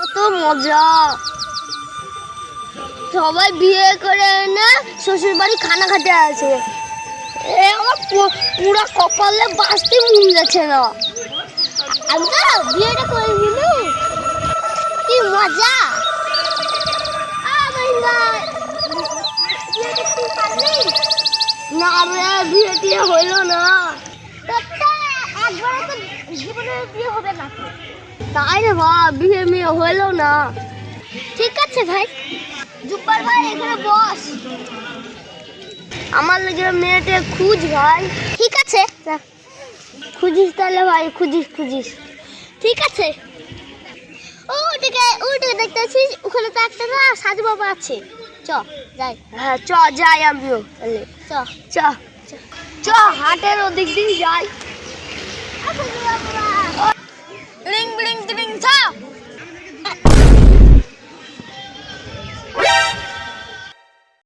কত মজা। সবাই বিয়ে করে এনে শ্বশুর বাড়ি খানা খেতে আছে। এ আমার পুরো কপালে বাঁচতে মন যাচ্ছে না। আমি তো বিয়েটা করে নিলি কি মজা। না রে, বিয়ে টিয়ে হইল না। একবার তো বিয়ে হবে না তাই রে ভাই বিয়ে মেয়ে হইল না। ঠিক আছে ভাই। জুব্বার ভাই এখানে বস। আমার লেগে মেয়েটা খুঁজ ভাই। ঠিক আছে। খুঁজিস তাহলে ভাই খুঁজিস খুঁজিস। ঠিক আছে। ও ওটাকে ওটাকে দেখতে পাচ্ছিস? ওখানে তো একটা না সাধু বাবা আছে। চ যাই। হ্যাঁ চ যাই আমিও। তাহলে চ। চ। চ। হাটের ওদিক দিন যাই। ব্লিং